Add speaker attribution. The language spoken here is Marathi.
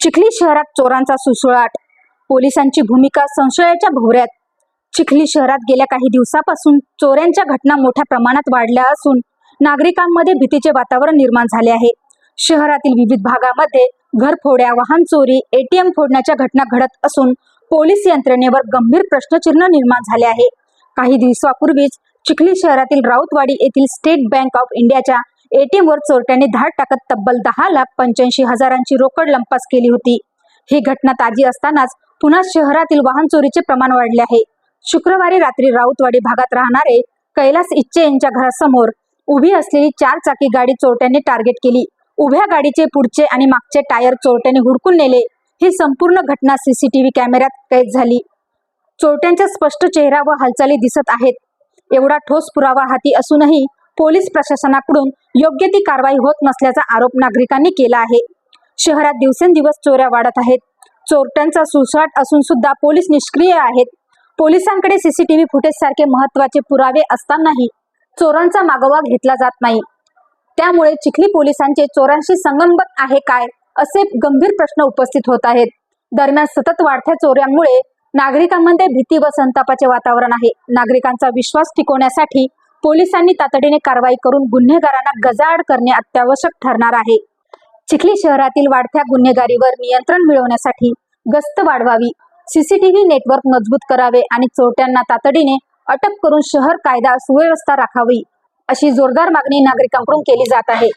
Speaker 1: चिखली शहरात चोरांचा सुसुळाट पोलिसांची भूमिका संशयाच्या भोवऱ्यात. चिखली शहरात गेल्या काही दिवसापासून चोऱ्यांच्या घटना मोठ्या प्रमाणात वाढल्या असून नागरिकांमध्ये भीतीचे वातावरण निर्माण झाले आहे. शहरातील विविध भागामध्ये घरफोड्या वाहन चोरी एटीएम फोडण्याच्या घटना घडत असून पोलीस यंत्रणेवर गंभीर प्रश्नचिन्ह निर्माण झाले आहे. काही दिवसापूर्वीच चिखली शहरातील राऊतवाडी येथील स्टेट बँक ऑफ इंडियाच्या एटीएम वर चोरट्याने धाड टाकत तब्बल दहा लाख पंच्याऐंशी हजारांची रोकड लंपास केली होती. ही घटना ताजी असतानाच पुन्हा शहरातील वाहन चोरीचे प्रमाण वाढले आहे. शुक्रवारी रात्री राऊतवाडी भागात राहणारे कैलास इच्छे यांच्या घरासमोर उभी असलेली चार चाकी गाडी चोरट्यांनी टार्गेट केली. उभ्या गाडीचे पुढचे आणि मागचे टायर चोरट्याने हुडकून नेले. ही संपूर्ण घटना सीसीटीव्ही कॅमेऱ्यात कैद झाली. चोरट्यांचा स्पष्ट चेहरा व हालचाली दिसत आहेत. एवढा ठोस पुरावा हाती असूनही पोलीस प्रशासनाकडून योग्य ती कारवाई होत नसल्याचा आरोप नागरिकांनी केला आहे. शहरात दिवसेंदिवस चोऱ्या वाढत आहेत. चोरट्यांचा सुसाट असून सुद्धा पोलीस निष्क्रिय आहेत. पोलिसांकडे सीसीटीव्ही फुटेज सारखे महत्त्वाचे पुरावे असतानाही चोरांचा मागोवा घेतला जात नाही. त्यामुळे चिखली पोलिसांचे चोरांशी संगनमत आहे काय असे गंभीर प्रश्न उपस्थित होत आहेत. दरम्यान सतत वाढत्या चोऱ्यांमुळे नागरिकांमध्ये भीती व संतापाचे वातावरण आहे. नागरिकांचा विश्वास टिकवण्यासाठी पोलिसांनी तातडीने कारवाई करून गुन्हेगारांना गजाआड करणे अत्यावश्यक ठरणार आहे. चिखली शहरातील वाढत्या गुन्हेगारीवर नियंत्रण मिळवण्यासाठी गस्त वाढवावी सीसीटीव्ही नेटवर्क मजबूत करावे आणि चोरट्यांना तातडीने अटक करून शहर कायदा सुव्यवस्था राखावी अशी जोरदार मागणी नागरिकांकडून केली जात आहे.